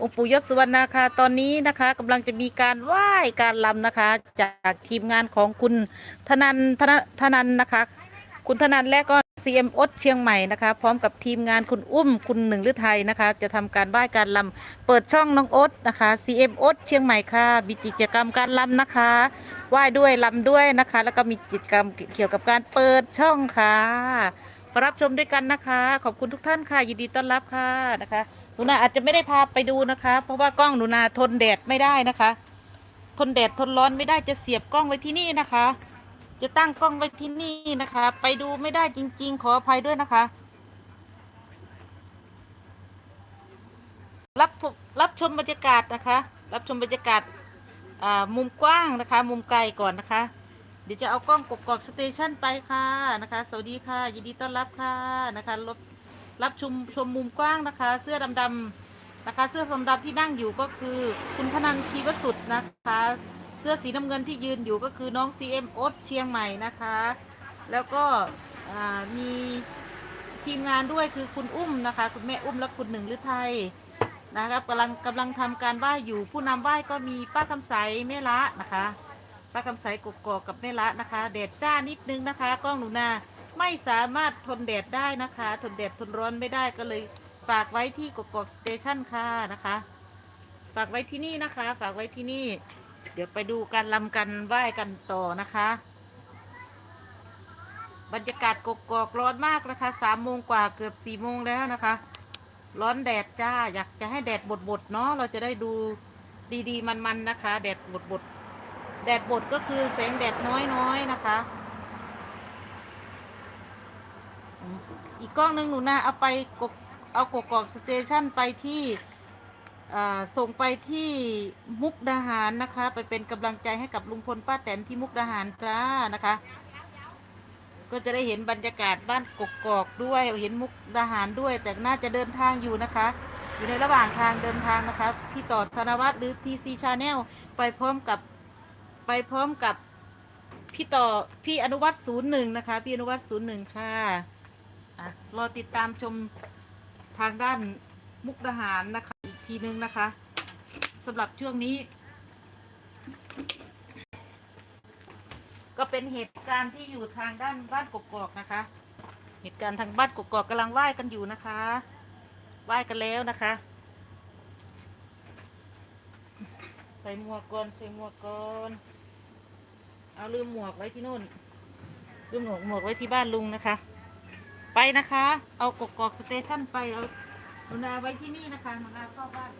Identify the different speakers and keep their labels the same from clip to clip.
Speaker 1: องค์ปู่ยศสุวรรณนาคาตอนนี้นะคะกำลังจะมีการไหว้การลำนะคะ จากทีมงานของคุณธนันธนธนันนะคะ คุณธนันและก็ CM อดเชียงใหม่นะคะ พร้อมกับทีมงานคุณอุ้มคุณหนึ่งฤทัยนะคะ จะทำการไหว้การลำเปิดช่องน้องอดนะคะ CM อดเชียงใหม่ค่ะมีกิจกรรมการลำนะคะไหว้ด้วยลำด้วยนะคะ แล้วก็มีกิจกรรมเกี่ยวกับการเปิดช่องค่ะรับชมด้วยกันนะคะ ขอบคุณทุกท่านค่ะ ยินดีต้อนรับค่ะนะคะ หนูนาอาจจะไม่ได้พาไปดูนะคะ เพราะว่ากล้องหนูนาทนแดดไม่ได้นะคะ ทนแดดทนร้อนไม่ได้จะเสียบกล้องไว้ที่นี่นะคะ จะตั้งกล้องไว้ที่นี่นะคะ ไปดูไม่ได้จริง ๆ ขออภัยด้วยนะคะ รับชมรับชมบรรยากาศนะคะ รับชมบรรยากาศมุมกว้างนะคะ มุมไกลก่อนนะคะ เดี๋ยวจะเอากล้องกกอกสเตชันไปค่ะนะคะ สวัสดีค่ะ ยินดีต้อนรับค่ะนะคะรับ รับชมชมมุมกว้างนะคะ เสื้อดำๆนะคะ เสื้อดำๆที่นั่งอยู่ก็คือคุณพนันชีวสุดนะคะ เสื้อสีน้ำเงินที่ยืนอยู่ก็คือน้อง CM โอ๊ตเชียงใหม่นะคะ แล้วก็มีทีมงานด้วยคือคุณอุ้มนะคะ คุณแม่อุ้มและคุณหนึ่งฤทัยนะครับกำลังกำลังทำการไหว้อยู่ผู้นำไหว้ก็มีป้าคำใสแม่ละนะคะป้าคำใสกกอกกับแม่ละนะคะแดดจ้านิดนึงนะคะกล้องหนูนา ไม่สามารถทนแดดได้นะคะ ทนแดดทนร้อนไม่ได้ก็เลยฝากไว้ที่กกอกสเตชันค่ะนะคะ ฝากไว้ที่นี่นะคะ ฝากไว้ที่นี่ เดี๋ยวไปดูการลำกันไหว้กันต่อนะคะ บรรยากาศกกอกร้อนมากนะคะสามโมงกว่าเกือบสี่โมงแล้วนะคะ ร้อนแดดจ้าอยากจะให้แดดบดบดๆเนาะเราจะได้ดูดีๆมันๆนะคะ แดดบดบดๆแดดบดก็คือแสงแดดน้อยๆนะคะ อีกกล้องหนึ่งหนูนะเอาไปกกเอากกอกสเตชันไปที่ส่งไปที่มุกดาหารนะคะ ไปเป็นกำลังใจให้กับลุงพลป้าแตนที่มุกดาหารจ้านะคะ ก็จะได้เห็นบรรยากาศบ้านกกอกด้วยเห็นมุกดาหารด้วย แต่น่าจะเดินทางอยู่นะคะ อยู่ในระหว่างทางเดินทางนะคะพี่ต่อธนวัฒน์หรือ TC Channel ไปพร้อมกับไปพร้อมกับพี่ต่อพี่อนุวัตศูนย์หนึ่งนะคะ พี่อนุวัตศูนย์หนึ่งค่ะ อะรอติดตามชมทางด้านมุกดาหารนะคะ อีกทีนึงนะคะสำหรับช่วงนี้ ก็เป็นเหตุการณ์ที่อยู่ทางด้านบ้านกกอกนะคะ เหตุการณ์ทางบ้านกกอกกำลังไหว้กันอยู่นะคะไหว้กันแล้วนะคะ ใส่หมวกก่อนใส่หมวกก่อนเอาลืมหมวกไว้ที่นู่นลืมหมวกหมวกไว้ที่บ้านลุงนะคะ ไปนะคะ เอากกอกสเตชันไปเอาหนูนาไว้ที่นี่นะคะหนูนาเข้าบ้าน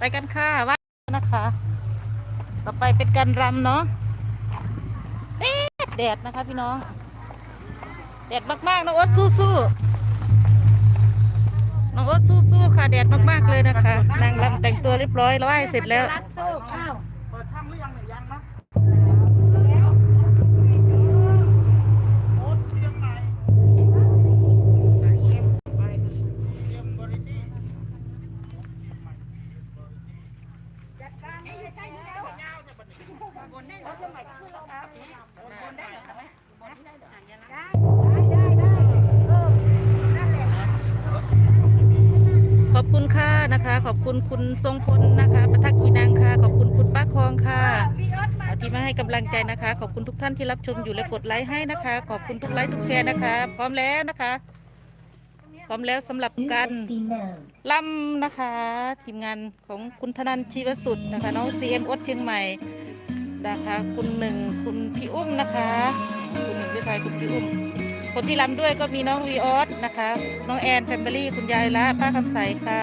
Speaker 1: ไปกันค่ะว่านะคะ ต่อไปเป็นการรำเนาะแดดแดดนะคะพี่น้อง แดดมากๆน้องโอ๊ตสู้ๆน้องโอ๊ตสู้ๆค่ะ แดดมากๆเลยนะคะนางรำแต่งตัวเรียบร้อยแล้วไหว้เสร็จแล้ว
Speaker 2: รักโซ่ข้าว
Speaker 3: เปิดถ้ำหรือยังเนี่ยยังนะโอ้เชียงใหม่เชียงบริจี
Speaker 1: ขอบคุณค่ะนะคะ ขอบคุณคุณ ทรงพลนะคะ ประทักขีนังค่ะ ขอบคุณคุณป้าคองค่ะที่มาให้กำลังใจนะคะ ขอบคุณทุกท่านที่รับชมอยู่และกดไลค์ให้นะคะ ขอบคุณทุกไลค์ทุกแชร์นะคะ พร้อมแล้วนะคะ พร้อมแล้วสำหรับการล่ำนะคะ ทีมงานของคุณธนันชีวสุดนะคะน้องซีเอ็มอดเชียงใหม่นะคะคุณหนึ่งคุณพี่อุ้มนะคะคุณหนึ่งด้วยค่ะคุณพี่อุ้มคนที่รำด้วยก็มีน้องวีออสนะคะ น้องแอนแฟมิลี่คุณยายละป้าคำใสค่ะ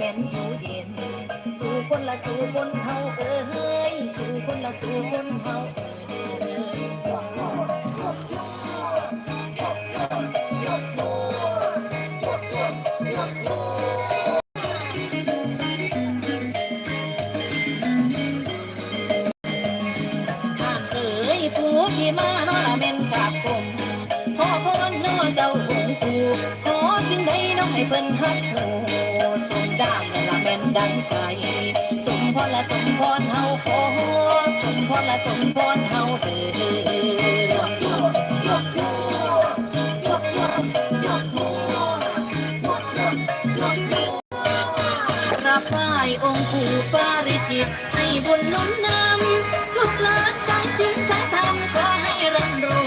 Speaker 2: บ้านน้องละเม็นอยู่เย็นสู่คนละสู่คนเฮาเอ๋ยสู่คนละสู่คนเฮาเอ๋ยบ้านเอ๋ยผู้ที่มานองละเม็นกราบกรมขอพรนอเจ้าองค์ปู่ขอสิ่งใดน้องให้เพิ่นฮักโห สมดามนั่นละแม่นดังใจสมพรละสมพรเฮาขอสมพรละสมพรเฮาเถิดรับไหว้องค์ปู่ปาริจิตให้บุญนุนนำลูกหลานสายสินสายธรรมขอให้ร่ำรวย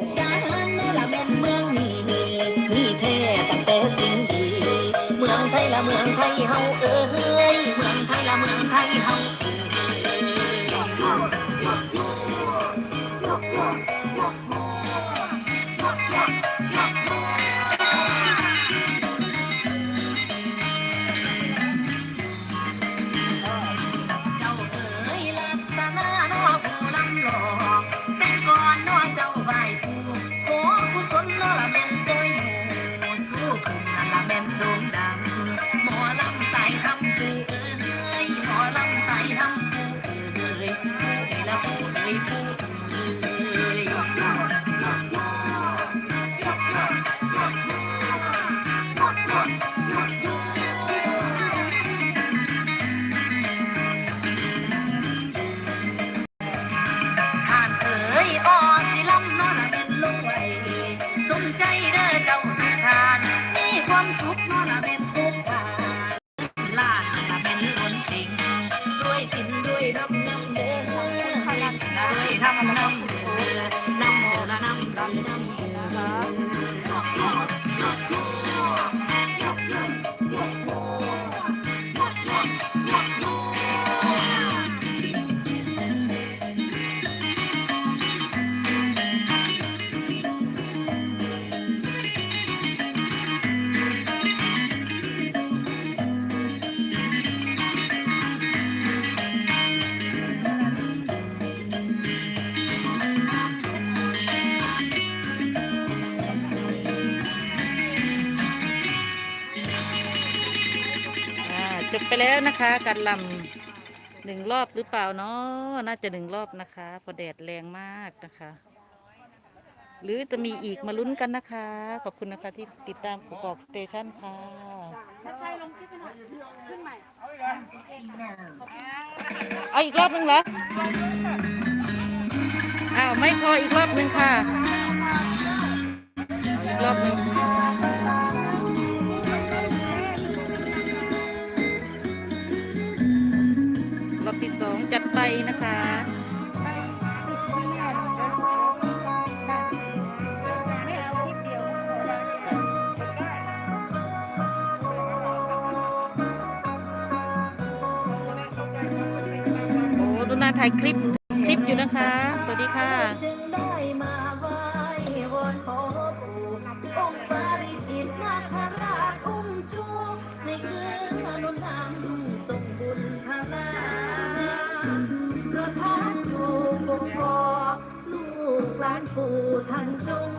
Speaker 2: ตุการณ์ในละแม่นเมืองนี้มีแท้ตั้งแต่สิ่งดี เมืองไทยละเมืองไทยเฮาเอ้ยเมืองไทยละเมืองไทยเฮา ไป
Speaker 1: แล้วนะคะการลำหนึ่งรอบหรือเปล่าเนาะน่าจะหนึ่งรอบนะคะเพอแดดแรงมากนะคะ หรือจะมีอีกมาลุ้นกันนะคะ ขอบคุณนะคะที่ติดตามกอกสเตชันค่ะ
Speaker 4: ใช่ลงคลิปไปหน่อยขึ้นใหม่
Speaker 1: เอาอีกรอบหนึงเหรออ้าวไม่พออีกรอบหนึงค่ะอีกรอบหนึง ถ่ายคลิปคลิปอยู่นะคะ สวัสดีค่ะ
Speaker 2: จึงได้มาไหว้วอนขอปู่องพระทับอยู่กกอลูกหลานปู่ท่านจง